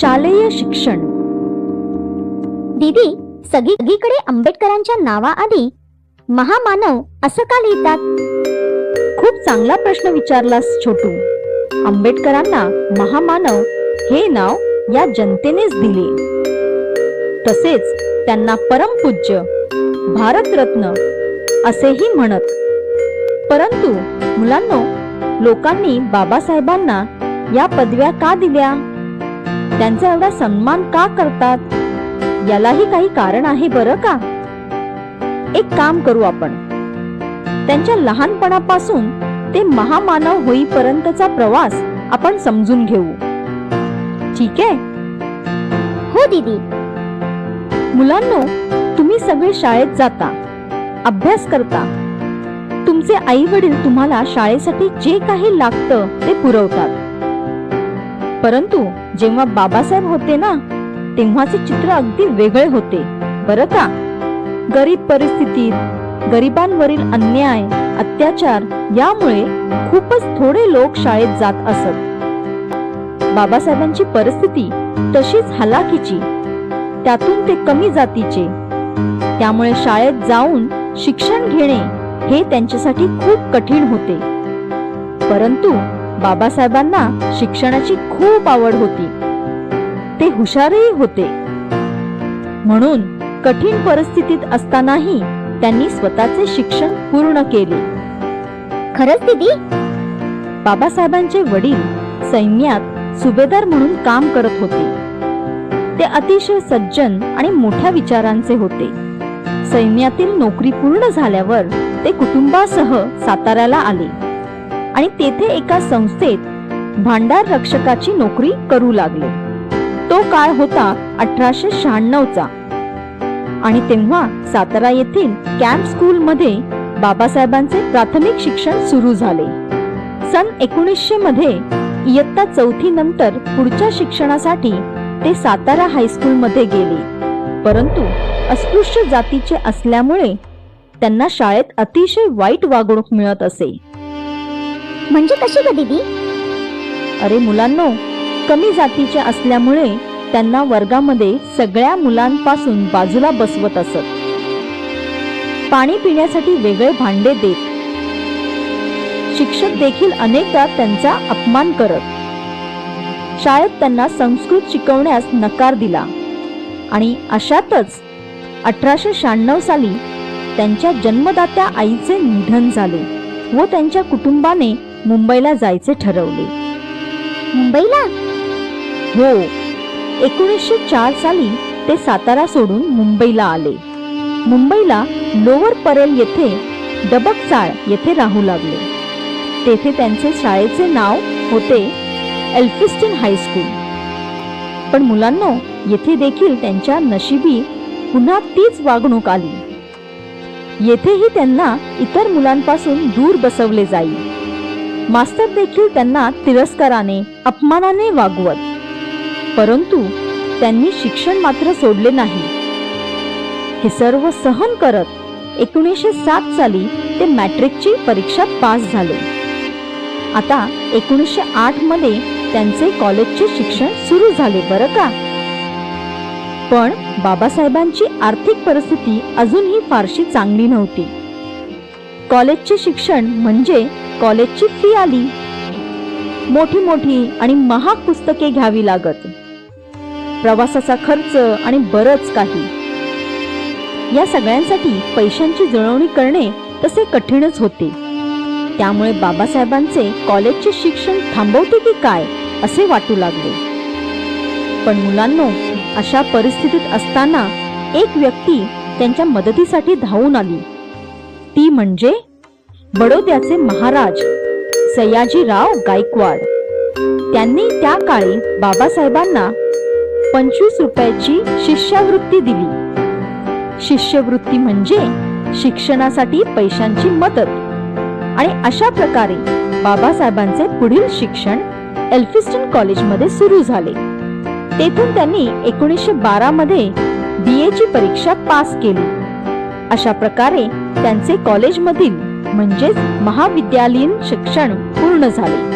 शालेय शिक्षण. दीदी सगळीकडे आंबेडकरांच्या नावाआधी महामानव असं का लिहितात? खूप चांगला प्रश्न विचारलास छोटू. आंबेडकरांना महामानव हे नाव या जनतेनेच दिले. तसेच त्यांना परमपूज्य भारतरत्न असेही म्हणत. परंतु मुलांनो लोकांनी बाबासाहेबांना या पदव्या का दिल्या? त्यांचा एवढा सन्मान का करतात? यालाही काही कारण आहे बरं का? एक काम करू आपण. त्यांच्या लहानपणापासून ते महामानव होईपर्यंतचा प्रवास आपण समजून घेऊ. ठीक आहे? हो दीदी. मुलांनो तुम्ही सगळे शाळेत जाता. अभ्यास करता. तुमचे आई वडील तुम्हाला शाळेसाठी जे काही लागतं ते पुरवतात. परंतु जेव्हा बाबासाहेब होते ना तेव्हाचे चित्र अगदी वेगळे होते. बरं का? गरीब परिस्थितीत गरिबांवरील अन्याय अत्याचार यामुळे खूपच थोडे लोक शाळेत जात असत. बाबासाहेबांची परिस्थिती तशीच हलाखीची. त्यातून ते कमी जातीचे. त्यामुळे शाळेत जाऊन शिक्षण घेणे हे त्यांच्यासाठी खूप कठीण होते. परंतु बाबासाहेबांना शिक्षणाची खूप आवड होती. ते हुशारही होते. म्हणून कठीण परिस्थितीत असतानाही त्यांनी स्वतःचे शिक्षण पूर्ण केले. खरंच दीदी? बाबासाहेबांचे वडील सैन्यात सुभेदार म्हणून काम करत होते. ते अतिशय सज्जन आणि मोठ्या विचारांचे होते. सैन्यातील नोकरी पूर्ण झाल्यावर ते कुटुंबासह साताऱ्याला आले. आणि तेथे एका संस्थेत भांडार रक्षकाची नोकरी करू लागले. तो काळ होता अठराशे शहाण्णवचा. आणि तेव्हा सातारा येथील कॅम्प स्कूल मध्ये बाबासाहेबांचे प्राथमिक शिक्षण सुरू झाले. सन एकोणीसशे मध्ये इयत्ता चौथी नंतर पुढच्या शिक्षणासाठी ते सातारा हायस्कूल मध्ये गेले. परंतु अस्पृश्य जातीचे असल्यामुळे त्यांना शाळेत अतिशय वाईट वागणूक मिळत असे. म्हणजे कशी ग दीदी? अरे मुलांनो कमी जातीचे असल्यामुळे त्यांना वर्गामध्ये सगळ्या मुलांपासून बाजूला बसवत असत. पाणी पिण्यासाठी वेगळे भांडे देत. शिक्षक देखील अनेकदा त्यांचा अपमान करत. शाळेत त्यांना संस्कृत शिकवण्यास नकार दिला. आणि अशातच अठराशे शहाण्णव साली त्यांच्या जन्मदात्या आईचे निधन झाले व त्यांच्या कुटुंबाने मुंबईला जायचे ठरवले. मुंबईला? हो. एकोणीसशे चार साली ते सातारा सोडून मुंबईला आले. मुंबईला लोअर परेल येथे डबकचाळ येथे राहू लागले. तेथे त्यांचे शाळेचे नाव होते एल्फिस्टन हायस्कूल पण मुलांनो येथे देखील त्यांच्या नशिबी पुन्हा तीच वागणूक आली. येथेही त्यांना इतर मुलांपासून दूर बसवले जाई मास्तर देखील त्यांना तिरस्काराने अपमानाने वागवत. परंतु त्यांनी शिक्षण मात्र सोडले नाही. हे सर्व सहन करत एकोणीसशे सात साली ते मॅट्रिकची परीक्षा पास झाले. आता एकोणीसशे आठमध्ये त्यांचे कॉलेजचे शिक्षण सुरू झाले बरं का? पण बाबासाहेबांची आर्थिक परिस्थिती अजूनही फारशी चांगली नव्हती. कॉलेजचे शिक्षण म्हणजे कॉलेजची फी आली. मोठी मोठी आणि महाग पुस्तके घ्यावी लागत. प्रवासाचा खर्च आणि बरच काही. या सगळ्यांसाठी पैशांची जुळवणी करणे तसे कठीणच होते. त्यामुळे बाबासाहेबांचे कॉलेजचे शिक्षण थांबवते की काय असे वाटू लागले. पण मुलांनो अशा परिस्थितीत असताना एक व्यक्ती त्यांच्या मदतीसाठी धावून आली. ती म्हणजे बडोद्याचे महाराज सयाजीराव गायकवाड. त्यांनी त्या काळी बाबासाहेबांना पंचवीस रुपयाची शिष्यवृत्ती दिली. शिष्यवृत्ती म्हणजे शिक्षणासाठी पैशांची मदत. आणि अशा प्रकारे बाबासाहेबांचे पुढील शिक्षण एल्फिस्टन कॉलेजमध्ये सुरू झाले. तेथून त्यांनी एकोणीसशे बारा मध्ये बी ची परीक्षा पास केली. अशा प्रकारे त्यांचे कॉलेजमधील म्हणजेच महाविद्यालयीन शिक्षण पूर्ण झाले.